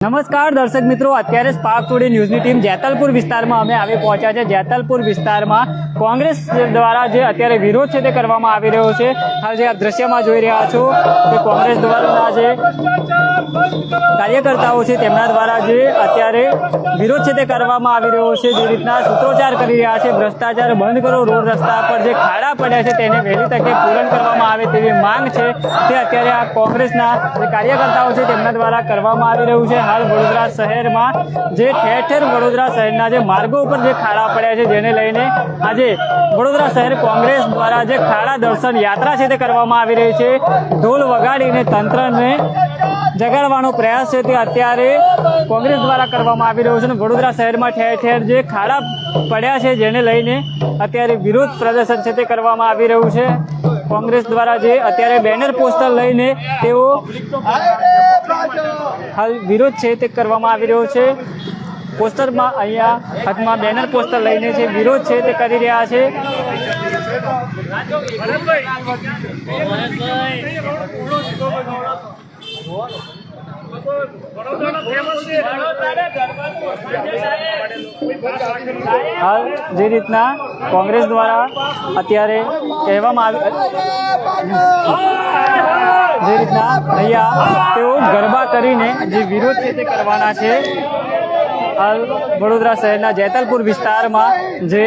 નમસ્કાર, દર્શક મિત્રો. અત્યારે સ્પાર્ક ટુડે ન્યૂઝની ટીમ જેતલપુર વિસ્તારમાં અમે આવી પહોંચ્યા છે. જેતલપુર વિસ્તારમાં કોંગ્રેસ દ્વારા જે અત્યારે વિરોધ છે તે કરવામાં આવી રહ્યો છે. હાલ જે આપ દ્રશ્યમાં જોઈ રહ્યા છો કે કોંગ્રેસ દ્વારા જે કાર્યકર્તાઓ છે તેમના દ્વારા જે અત્યારે વિરોધ છે તે કરવામાં આવી રહ્યો છે. જે રીતના સૂત્રોચ્ચાર કરી રહ્યા છે, ભ્રષ્ટાચાર બંધ કરો, રોડ રસ્તા પર જે ખાડા પડ્યા છે તેને વહેલી તકે પૂરણ કરવામાં આવે તેવી માંગ છે તે અત્યારે આ કોંગ્રેસના જે કાર્યકર્તાઓ છે તેમના દ્વારા કરવામાં આવી રહ્યું છે. હાલ વડોદરા શહેરમાં જે ઠેર ઠેર વડોદરા શહેરના જે માર્ગો ઉપર જે ખાડા પડ્યા છે, જેને લઈને આજે વડોદરા શહેર કોંગ્રેસ દ્વારા જે ખાડા દર્શન યાત્રા છે તે કરવામાં આવી રહી છે. ઢોલ વગાડીને તંત્રને જગાડવાનો પ્રયાસ છે તે અત્યારે કોંગ્રેસ દ્વારા કરવામાં આવી રહ્યો છે અને વડોદરા શહેરમાં ઠેર ઠેર જે ખાડા પડ્યા છે, જેને લઈને અત્યારે વિરોધ પ્રદર્શન છે તે કરવામાં આવી રહ્યું છે. કોંગ્રેસ દ્વારા જે અત્યારે બેનર પોસ્ટર લઈને તેઓ હાલ વિરોધ છે તે કરવામાં આવી રહ્યો છે. પોસ્ટરમાં અહીંયા હાથમાં બેનર પોસ્ટર લઈને જે વિરોધ છે તે કરી રહ્યા છે. હાલ જે રીતના કોંગ્રેસ દ્વારા અત્યારે કહેવામાં આવી જે રીતના અહીંયા તેઓ ગરબા કરીને જે વિરોધ છે તે કરવાના છે. હાલ વડોદરા શહેરના જેતલપુર વિસ્તારમાં જે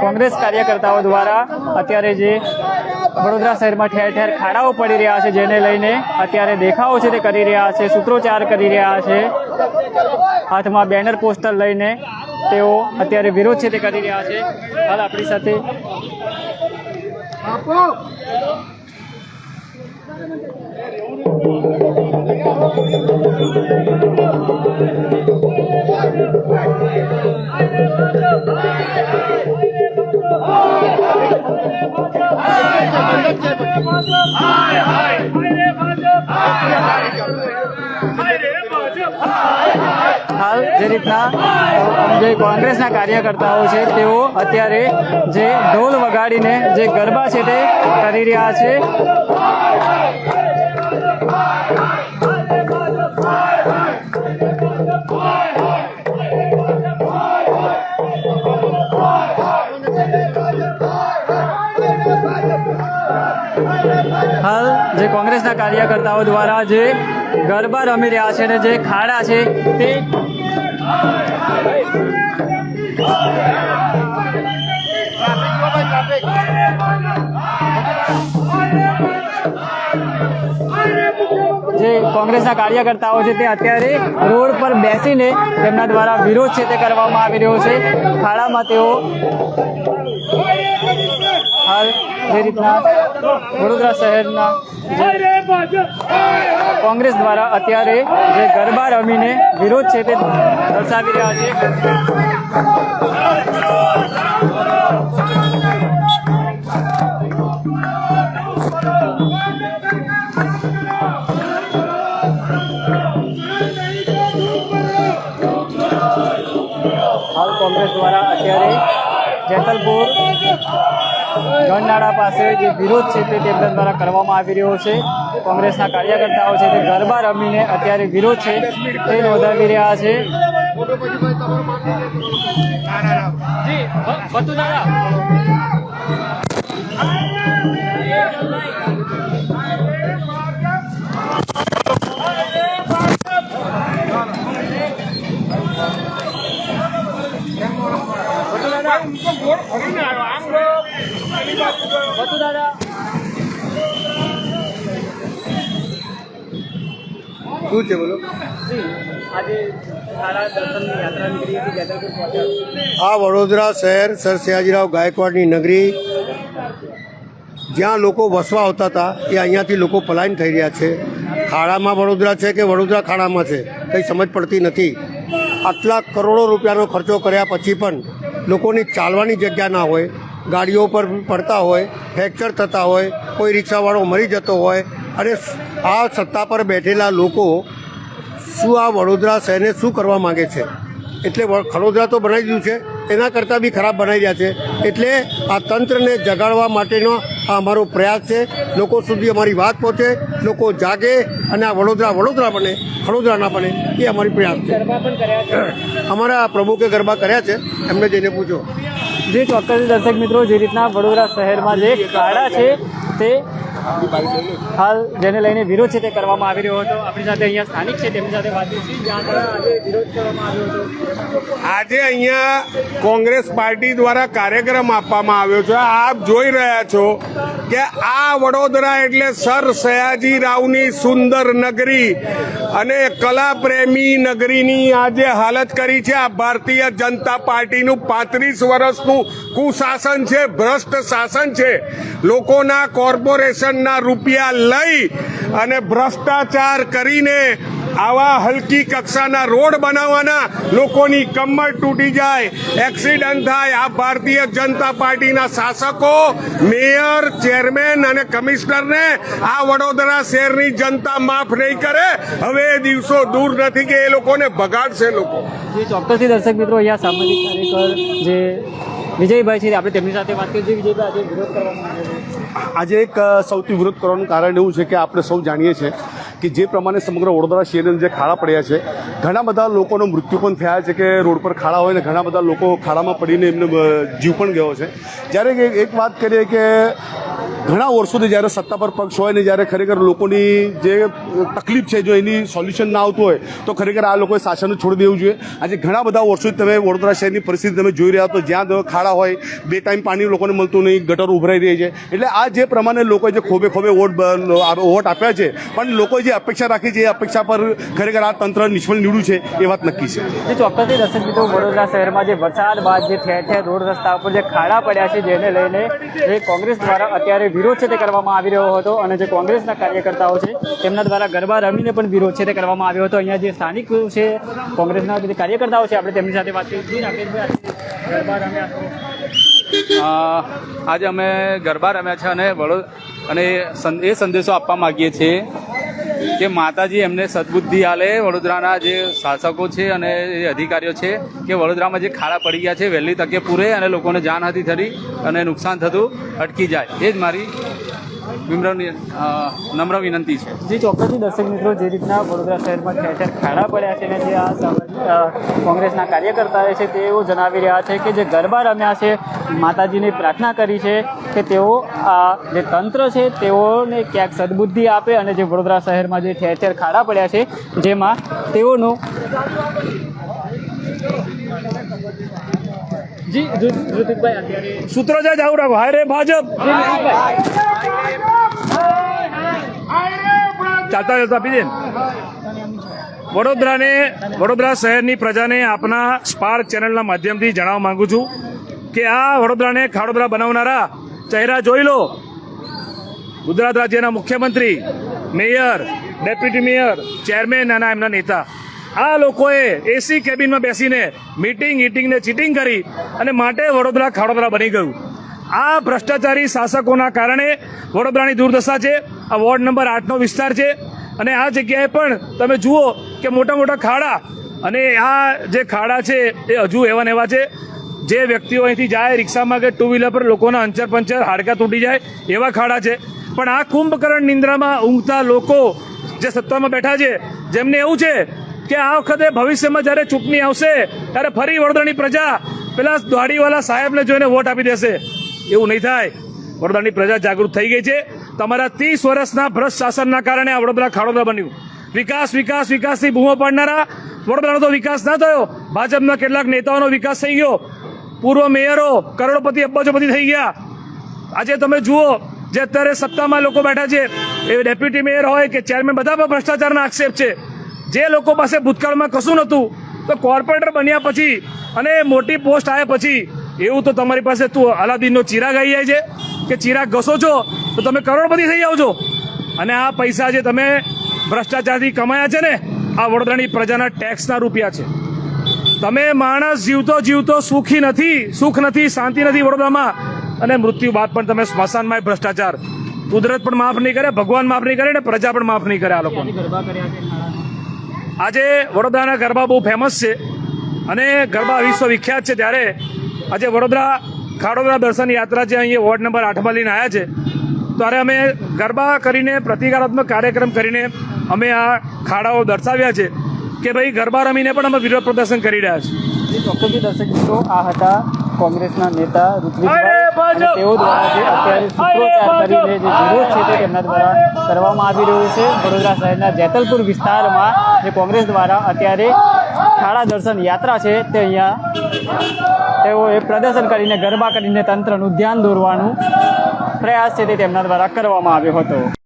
કોંગ્રેસ કાર્યકર્તાઓ દ્વારા અત્યારે જે વડોદરા શહેરમાં ઠેર ઠેર ખાડાઓ પડી રહ્યા છે, જેને લઈને અત્યારે દેખાવો છે તે કરી રહ્યા છે, સૂત્રોચ્ચાર કરી રહ્યા છે. હાથમાં બેનર પોસ્ટર લઈને તેઓ અત્યારે વિરોધ છે તે કરી રહ્યા છે. હાલ આપણી સાથે હાલ જે રીતના જે કોંગ્રેસના કાર્યકર્તાઓ છે, તેઓ અત્યારે જે ઢોલ વગાડીને જે ગરબા છે તે કરી રહ્યા છે. કોંગ્રેસના કાર્યકર્તાઓ દ્વારા જે ગરબા રમી રહ્યા છે અને જે ખાડા છે તે જે કોંગ્રેસના કાર્યકર્તાઓ છે તે અત્યારે રોડ પર બેસીને તેમના દ્વારા વિરોધ છે તે કરવામાં આવી રહ્યો છે. ખાડામાં તેઓ હાલ જે રીતના વડોદરા શહેરના કોંગ્રેસ દ્વારા અત્યારે જે ગરબા રમીને વિરોધ છે તે દર્શાવી રહ્યા છે. હાલ કોંગ્રેસ દ્વારા અત્યારે જેતલપુર ગણનાળા પાસે જે વિરોધ છે તે તેમના દ્વારા કરવામાં આવી રહ્યો છે. કોંગ્રેસના કાર્યકર્તાઓ છે તે ગરબા રમીને અત્યારે વિરોધ છે. તે નોંધાવી રહ્યા છે. વધુ દાદા. શું છે બોલો? આજે આ વડોદરા શહેર સર સયાજીરાવ ગાયકવાડની નગરી જ્યાં લોકો વસવા આવતા હતા એ અહીંયાથી લોકો પલાયન થઈ રહ્યા છે. ખાડામાં વડોદરા છે કે વડોદરા ખાડામાં છે કંઈ સમજ પડતી નથી. આટલા કરોડો રૂપિયાનો ખર્ચો કર્યા પછી પણ લોકોની ચાલવાની જગ્યા ના હોય ગાડીઓ પર પડતા હોય ફ્રેક્ચર થતા હોય કોઈ રિક્ષાવાળો મરી જતો હોય અને આ સત્તા પર બેઠેલા લોકો શું આ વડોદરા શહેરને શું કરવા માગે છે? એટલે ખડોદરા તો બનાવી દીધું છે એના કરતાં બી ખરાબ બનાવી રહ્યા છે. એટલે આ તંત્રને જગાડવા માટેનો આ અમારો પ્રયાસ છે. લોકો સુધી અમારી વાત પહોંચે લોકો જાગે અને આ વડોદરા વડોદરા બને ખડોદરા ના બને એ અમારી પ્રયાસ છે. અમારા પ્રમુખે ગરબા કર્યા છે. એમને જઈને પૂછો. જે ચોક્કસ દર્શક મિત્રો જે રીતના વડોદરા શહેરમાં જે ખાડા છે તે હાલ જેને લઈને વિરોધ છે તે કરવામાં આવી રહ્યો હતો. આપણી સાથે અહીંયા સ્થાનિક છે, તેમની સાથે વાત આજે અહીંયા કોંગ્રેસ પાર્ટી દ્વારા કાર્યક્રમ આપવામાં આવ્યો છે. આપ જોઈ રહ્યા છો કે આ વડોદરા એટલે સર સયાજી રાવની સુંદર નગરી અને કલા પ્રેમી નગરીની આજે હાલત કરી છે. આ ભારતીય જનતા પાર્ટીનું પાંત્રીસ વર્ષનું કુશાસન છે, ભ્રષ્ટ શાસન છે. લોકોના કોર્પોરેશનના રૂપિયા લઈ અને ભ્રષ્ટાચાર કરીને આવા હલકી કક્ષાના રોડ બનાવવાના લોકોની કમર તૂટી જાય, એક્સિડન્ટ થાય. આ ભારતીય જનતા પાર્ટીના શાસકો, મેયર, ચેરમેન અને કમિશનરને આ વડોદરા શહેરની જનતા માફ નહીં કરે. હવે એ દિવસો દૂર નથી કે એ લોકોને ભગાડશે લોકો. ચોક્કસથી દર્શક મિત્રો, અહીંયા સામાજિક કાર્યકર જે વિજયભાઈ છે, આપણે તેમની સાથે વાત કરીએ વિજયભાઈ, આજે વિરોધ કરવામાં આવ્યો છે. આજે એક સૌથી વિરોધ કરવાનું કારણ એવું છે કે આપણે સૌ જાણીએ છીએ કે જે પ્રમાણે સમગ્ર વડોદરા શહેરની જે ખાડા પડ્યા છે, ઘણા બધા લોકોનો મૃત્યુ પણ થયા છે કે રોડ પર ખાડા હોય ને ઘણા બધા લોકો ખાડામાં પડીને એમને જીવ પણ ગયો છે. જ્યારે એક વાત કરીએ કે ઘણા વર્ષોથી જ્યારે સત્તા પર પક્ષ હોય ને જ્યારે ખરેખર લોકોની જે તકલીફ છે, જો એની સોલ્યુશન ના આવતું હોય, તો ખરેખર આ લોકોએ શાસન છોડી દેવું જોઈએ. આજે ઘણા બધા વર્ષોથી તમે વડોદરા શહેરની પરિસ્થિતિ તમે જોઈ રહ્યા તો જ્યાં ખાડા હોય બે ટાઈમ પાણી લોકોને મળતું નહીં, ગટર ઉભરાઈ રહી છે. એટલે આ જે પ્રમાણે લોકોએ જે ખોબે ખોબે વોટ વોટ આપ્યા છે, પણ લોકોએ જે અપેક્ષા રાખી છે, એ અપેક્ષા પર ખરેખર આ તંત્ર નિષ્ફળ નીવડ્યું છે, એ વાત નક્કી છે. જે, ચોક્કસથી દર્શક મિત્રો, વડોદરા શહેરમાં જે વરસાદ બાદ જે ઠેર ઠેર રોડ રસ્તા ઉપર જે ખાડા પડ્યા છે, જેને લઈને જે કોંગ્રેસ દ્વારા અત્યારે વિરોધ છે તે કરવામાં આવી રહ્યો હતો અને જે કોંગ્રેસના કાર્યકર્તાઓ છે, તેમના દ્વારા ગરબા રમીને પણ વિરોધ છે તે કરવામાં આવ્યો હતો. અહીંયા જે સ્થાનિક છે, કોંગ્રેસના જે કાર્યકર્તાઓ છે, આપણે તેમની સાથે વાત કરી રાકેશભાઈ ગરબા રમ્યા આજે અમે ગરબા રમ્યા છે અને વડો, અને એ સંદેશો આપવા માગીએ છીએ. કે માતાજી એમને સદબુદ્ધિ આલે, વડોદરાના જે શાસકો છે અને એ અધિકારીઓ છે, કે વડોદરામાં જે ખાડા પડી ગયા છે, વહેલી તકે પૂરે અને લોકોને જાનહાનિ થતી અને નુકસાન થતું અટકી જાય. એ જ મારી વિમ્ર નમ્ર વિનંતી છે. જે ચોક્કસથી દર્શક મિત્રો જે રીતના વડોદરા શહેરમાં ઠેર ઠેર ખાડા પડ્યા છે અને જે આ કોંગ્રેસના કાર્યકર્તાઓ છે તેઓ જણાવી રહ્યા છે કે જે ગરબા રમ્યા છે માતાજીની પ્રાર્થના કરી છે કે તેઓ આ જે તંત્ર છે તેઓને ક્યાંક સદબુદ્ધિ આપે અને જે વડોદરા શહેરમાં જે ઠેર ઠેર ખાડા પડ્યા છે જેમાં તેઓનું જી ઋતિકભાઈ અત્યારે સૂત્રોચ્ચાર જાવ રાખો. હાય રે ભાજપ! ચાલતા ચાલતા પીજે વડોદરાને, વડોદરા શહેરની પ્રજાને આપના સ્પાર્ક ચેનલના માધ્યમથી જણાવવા માંગુ છું કે આ વડોદરાને ખાડોદરા બનાવનારા ચહેરા જોઈ લો. ગુજરાત રાજ્યના મુખ્યમંત્રી, મેયર, ડેપ્યુટી મેયર, ચેરમેન અને એમના નેતા. આ લોકોએ એસી કેબિનમાં બેસીને મીટિંગ ઇટિંગને ચીટિંગ કરી અને માટે વડોદરા ખાડોદરા બની ગયું. આ ભ્રષ્ટાચારી શાસકોના કારણે વડોદરાની દુર્દશા છે, આ વોર્ડ નંબર આઠનો વિસ્તાર છે. અને આ જગ્યાએ પણ તમે જુઓ કે મોટા મોટા ખાડા અને આ જે ખાડા છે એ હજુ એવા ને એવા છે. જે વ્યક્તિઓ અહીંથી જાય, રિક્ષામાં કે ટુ વ્હીલર પર લોકોના અંચર પંચર, હાડકા તૂટી જાય એવા ખાડા છે. પણ આ કુંભકરણ નિંદ્રામાં ઊંઘતા લોકો જે સત્તામાં બેઠા છે, જેમને એવું છે કે આ વખતે ભવિષ્યમાં જ્યારે ચૂંટણી આવશે, ત્યારે ફરી વડોદરાની પ્રજા પેલા દાઢીવાલા સાહેબને જોઈને વોટ આપી દેશે. એવું નહીં થાય. વડોદરાની પ્રજા જાગૃત થઈ ગઈ છે. તમારા ત્રીસ વર્ષના ભ્રષ્ટ શાસનના કારણે આ વડોદરા ખાડોદરા બન્યું. વિકાસ વિકાસ વિકાસથી બૂમો પાડનારા વડોદરાનો તો વિકાસ ના થયો. ભાજપના કેટલાક નેતાઓનો વિકાસ થઈ ગયો. પૂર્વ મેયરો, કરોડપતિ અબજોપતિ થઈ ગયા. આજે તમે જુઓ, જે અત્યારે સત્તામાં લોકો બેઠા છે, એ ડેપ્યુટી મેયર હોય કે ચેરમેન, બધા પર ભ્રષ્ટાચારના આક્ષેપ છે. જે લોકો પાસે ભૂતકાળમાં કશું નહોતું, તો કોર્પોરેટર બન્યા પછી અને મોટી પોસ્ટ આવ્યા પછી એવું તો તમારી પાસે તું અલાદીનનો ચિરાગ આવી જાય છે? કે ચિરાગ ઘસો છો? તો તમે કરોડપતિ થઈ જાઓ છો. અને આ પૈસા જે તમે ભ્રષ્ટાચારથી કમાયા છે ને, આ વડોદરાની પ્રજાના ટેક્સના રૂપિયા છે. તમે માણસ જીવતો જીવતો સુખી નથી, સુખ નથી, શાંતિ નથી વડોદરામાં. અને મૃત્યુ બાદ પણ તમે સ્મશાનમાં ભ્રષ્ટાચાર. કુદરત પણ માફ નહીં કરે, ભગવાન માફ નહીં કરે ને પ્રજા પણ માફ નહીં કરે આ લોકો આજે વડોદરાના ગરબા બહુ ફેમસ છે. અને ગરબા વિશ્વ વિખ્યાત છે ત્યારે આજે વડોદરા ખાડોદરા દર્શન યાત્રા જે અહીંયા વોર્ડ નંબર આઠમાં લઈને આવ્યા છે ત્યારે અમે ગરબા કરીને પ્રતિકારાત્મક કાર્યક્રમ કરીને અમે આ ખાડાઓ દર્શાવ્યા છે કે ભાઈ ગરબા રમીને પણ અમે વિરોધ પ્રદર્શન કરી રહ્યા છીએ. ચોક્કસથી દર્શક મિત્રો આ હતા કોંગ્રેસના નેતા તેઓ દ્વારા જે અત્યારે સૂત્રોચ્ચાર કરીને જે વિરોધ છે તે તેમના દ્વારા કરવામાં આવી રહ્યો છે. વડોદરા શહેરના જેતલપુર વિસ્તારમાં જે કોંગ્રેસ દ્વારા અત્યારે ખાડા દર્શન યાત્રા છે તે અહીંયા તેઓએ પ્રદર્શન કરીને ગરબા કરીને તંત્રનું ધ્યાન દોરવાનું પ્રયાસ છે તે તેમના દ્વારા કરવામાં આવ્યો હતો.